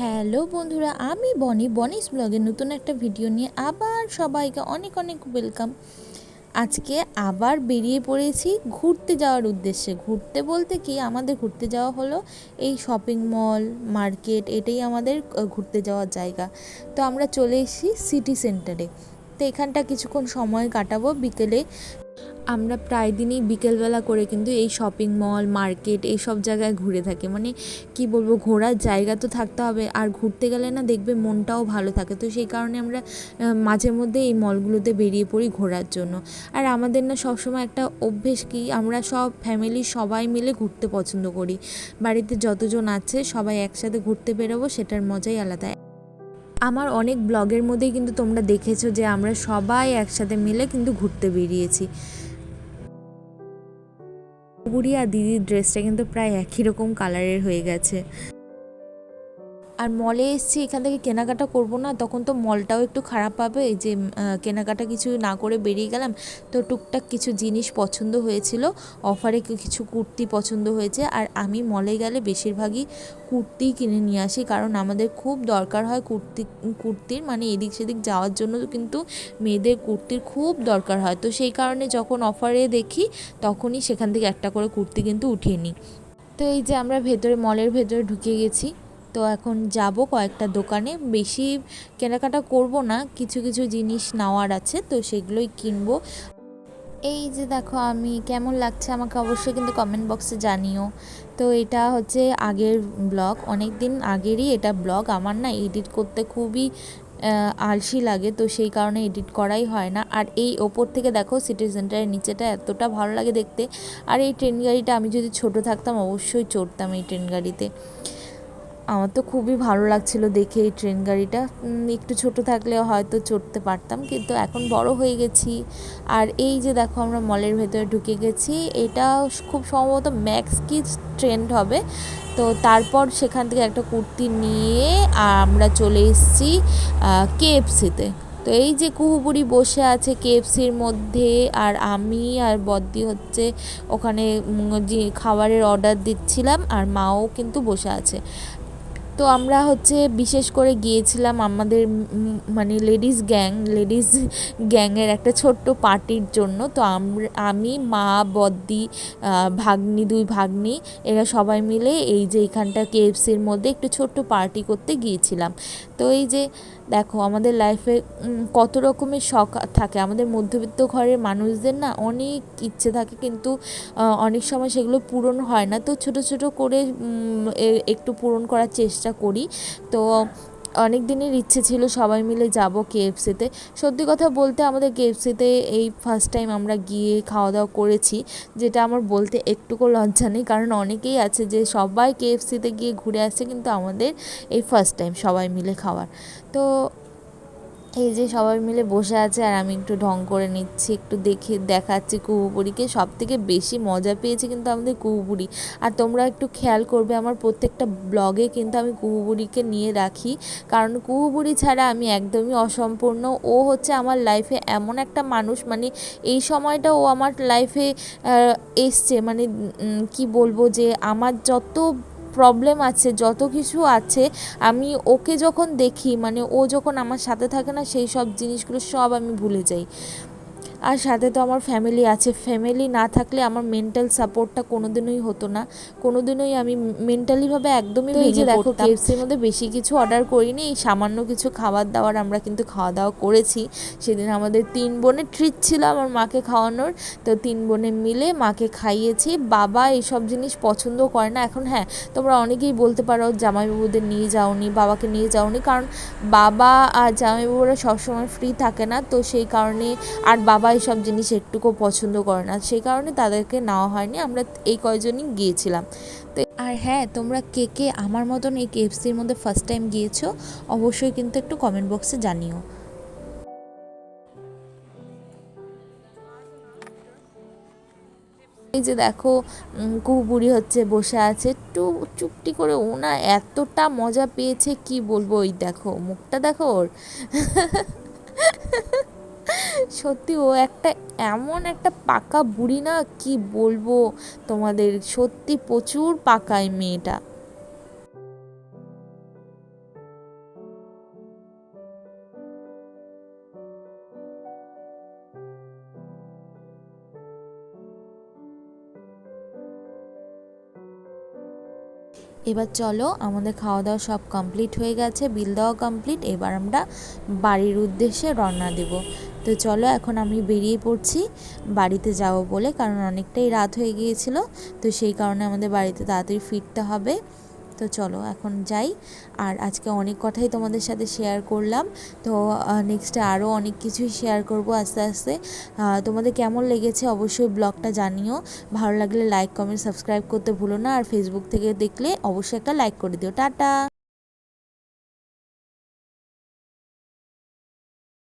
Hello বন্ধুরা, আমি বনি। বনিস ব্লগের নতুন একটা ভিডিও নিয়ে আবার সবাইকে অনেক অনেক ওয়েলকাম। আজকে আবার বেরিয়ে পড়েছি ঘুরতে যাওয়ার উদ্দেশ্যে। ঘুরতে বলতে কি, আমাদের ঘুরতে যাওয়া হলো এই শপিং মল মার্কেট এটাই আমাদের ঘুরতে যাওয়ার জায়গা। তো আমরা চলে এসেছি সিটি সেন্টারে তো এখানটা কিছুক্ষণ সময় কাটাবো বিকেলে। আমরা প্রায় দিনই বিকেলবেলা করে কিন্তু এই শপিং মল মার্কেট এই সব জায়গায় ঘুরে থাকি। মানে কি বলব, ঘোরার জায়গা তো থাকতে হবে, আর ঘুরতে গেলে না দেখবে মনটাও ভালো থাকে। তো সেই কারণে আমরা মাঝে মধ্যে এই মলগুলোতে বেরিয়ে পড়ি ঘোরার জন্য। আর আমাদের না সবসময় একটা অভ্যেস কি, আমরা সব ফ্যামিলি সবাই মিলে ঘুরতে পছন্দ করি। বাড়িতে যতজন আছে সবাই একসাথে ঘুরতে বেরোবো, সেটার মজাই আলাদা। আমার অনেক ব্লগের মধ্যেই কিন্তু তোমরা দেখেছ যে আমরা সবাই একসাথে মিলে কিন্তু ঘুরতে বেরিয়েছি। বুড়ি আর দিদির ড্রেসটা কিন্তু প্রায় একই রকম কালারের হয়ে গেছে। আর মলে এসছি, এখান থেকে কেনাকাটা করব না, তখন তো মলটাও একটু খারাপ পাবে যে কেনাকাটা কিছু না করে বেরিয়ে গেলাম, তো টুকটাক কিছু জিনিস পছন্দ হয়েছিল অফারে কিছু কুর্তি পছন্দ হয়েছে, আর আমি মলে গেলে বেশিরভাগই কুর্তি কিনে নিয়ে আসি, কারণ আমাদের খুব দরকার হয় কুর্তি কুর্তির মানে এদিক সেদিক যাওয়ার জন্য কিন্তু মেয়েদের কুর্তির খুব দরকার হয়, তো সেই কারণে যখন অফারে দেখি, তখনই সেখান থেকে একটা করে কুর্তি কিন্তু উঠিয়ে নিই। তো এই যে আমরা ভেতরে মলের ভেতরে ঢুকে গেছি তো এখন যাব কয়েকটা দোকানে। বেশি কেনাকাটা করব না, কিছু কিছু জিনিস নেওয়ার আছে, তো সেগুলোই কিনবো। এই যে দেখো, আমি কেমন লাগছে আমাকে অবশ্যই কিন্তু কমেন্ট বক্সে জানিও। তো এটা হচ্ছে আগের ব্লগ অনেক দিন আগেরই এটা ব্লগ আমার না এডিট করতে খুবই আলসি লাগে, তো সেই কারণে এডিট করাই হয় না। আর এই ওপর থেকে দেখো সিটি সেন্টারের নিচেটা এতটা ভালো লাগে দেখতে। আর এই ট্রেন গাড়িটা আমি যদি ছোট থাকতাম, অবশ্যই চড়তাম এই ট্রেন গাড়িতে। আমার তো খুবই ভালো লাগছিল দেখে এই ট্রেন গাড়িটা। একটু ছোট থাকলে হয়তো চড়তে পারতাম, কিন্তু এখন বড় হয়ে গেছি। আর এই যে দেখো আমরা মলের ভেতরে ঢুকে গেছি, এটা খুব সম্ভবত ম্যাক্স কি ট্রেন্ড হবে। তো তারপর সেখান থেকে একটা কুর্তি নিয়ে আমরা চলে এসেছি কেএফসিতে তো। এই যে কুহুবুড়ি বসে আছে কেএফসির মধ্যে, আর আমি আর বদ্দি হচ্ছে ওখানে যে খাবারের অর্ডার দিচ্ছিলাম, আর মাও কিন্তু বসে আছে। তো আমরা হচ্ছে বিশেষ করে গিয়েছিলাম আমাদের মানে লেডিস গ্যাং লেডিস গ্যাংয়ের একটা ছোট্ট পার্টির জন্য। তো আমি, মা, বদ্দি ভাগ্নি, দুই ভাগ্নি, এরা সবাই মিলে এই যে এখানটা কেএফসির মধ্যে একটু ছোট্ট পার্টি করতে গিয়েছিলাম। তো এই যে দেখো, আমাদের লাইফে কত রকমের শখ থাকে। আমাদের মধ্যবিত্ত ঘরের মানুষদের না অনেক ইচ্ছে থাকে কিন্তু অনেক সময় সেগুলো পূরণ হয় না। তো ছোট ছোট করে একটু পূরণ করার চেষ্টা করি। তো অনেক দিনের ইচ্ছে ছিল সবাই মিলে যাব কেএফসিতে সত্যি কথা বলতে আমাদের কেএফসিতে এই ফার্স্ট টাইম আমরা গিয়ে খাওয়া দাওয়া করেছি, যেটা আমার বলতে একটুকু লজ্জা নেই, কারণ অনেকেই আছে যে সবাই কেএফসিতে গিয়ে ঘুরে আসে, কিন্তু আমাদের এই ফার্স্ট টাইম সবাই মিলে খাওয়ার। তো এই যে সবাই মিলে বসে আছে আর আমি একটু ঢং করে নিচ্ছি, একটু দেখে, দেখাচ্ছি কুহুপুরিকে সব থেকে বেশি মজা পেয়েছে কিন্তু আমাদের কুহুপুরি আর তোমরা একটু খেয়াল করবে, আমার প্রত্যেকটা ব্লগে কিন্তু আমি কুহুপুরিকে নিয়ে রাখি। কারণ কুহুপুরি ছাড়া আমি একদমই অসম্পূর্ণ। ও হচ্ছে আমার লাইফে এমন একটা মানুষ মানে এই সময়টা ও আমার লাইফে এসছে মানে কি বলব যে আমার যত প্রবলেম আছে, যত কিছু আছে, আমি ওকে যখন দেখি মানে ও যখন আমার সাথে থাকে না, সেই সব জিনিসগুলো সব আমি ভুলে যাই। আর সাথে তো আমার ফ্যামিলি আছে। ফ্যামিলি না থাকলে আমার মেন্টাল সাপোর্টটা কোনোদিনই হতো না। কোনোদিনই আমি মেন্টালিভাবে একদমই ভেঙে দেখো, দেখো কেএফসির মধ্যে বেশি কিছু অর্ডার করিনি এই সামান্য কিছু খাবার দাবার আমরা কিন্তু খাওয়া দাওয়া করেছি। সেদিন আমাদের তিন বোনের ট্রিট ছিল আমার মাকে খাওয়ানোর। তো তিন বোনে মিলে মাকে খাইয়েছি। বাবা এইসব জিনিস পছন্দ করে না। এখন হ্যাঁ তোমরা অনেকেই বলতে পারো জামাইবাবুদের নিয়ে যাওনি বাবাকে নিয়ে যাওনি। কারণ বাবা আর জামাইবাবুরা সবসময় ফ্রি থাকে না। তো সেই কারণে আর বাবা এইসব জিনিস একটুকু পছন্দ করে না সেই কারণে তাদেরকে নেওয়া হয়নি আমরা এই কয়জনই গিয়েছিলাম। তো আর হ্যাঁ তোমরা কে কে আমার মতন এই কেএফসির মধ্যে ফার্স্ট টাইম গিয়েছো অবশ্যই কিন্তু একটু কমেন্ট বক্সে জানিও। এই যে দেখো উম, কুহুবুড়ি হচ্ছে বসে আছে একটু চুপটি করে ও না এতটা মজা পেয়েছে কি বলব ওই দেখো মুখটা দেখো ওর। সত্যি ও একটা এমন একটা পাকা বুড়ি না, কি বলব তোমাদের? সত্যি প্রচুর পাকায় মেয়েটা। এবার চলো, আমাদের খাওয়া দাওয়া সব কমপ্লিট হয়ে গেছে বিল দেওয়া কমপ্লিট এবার আমরা বাড়ির উদ্দেশ্যে রওনা দেবো। তো চলো, এখন আমি বেরিয়ে পড়ছি। বাড়িতে যাব বলে, কারণ অনেকটাই রাত হয়ে গিয়েছিল। তো সেই কারণে আমাদের বাড়িতে তাড়াতাড়ি ফিরতে হবে। তো চলো, এখন যাই। আর আজকে অনেক কথাই তোমাদের সাথে শেয়ার করলাম। তো নেক্সটে আরও অনেক কিছুই শেয়ার করব আস্তে আস্তে। তোমাদের কেমন লেগেছে অবশ্যই ব্লগটা জানিও। ভালো লাগলে লাইক কমেন্ট সাবস্ক্রাইব করতে ভুলো না। আর ফেসবুক থেকে দেখলে অবশ্যই একটা লাইক করে দিও। টাটা!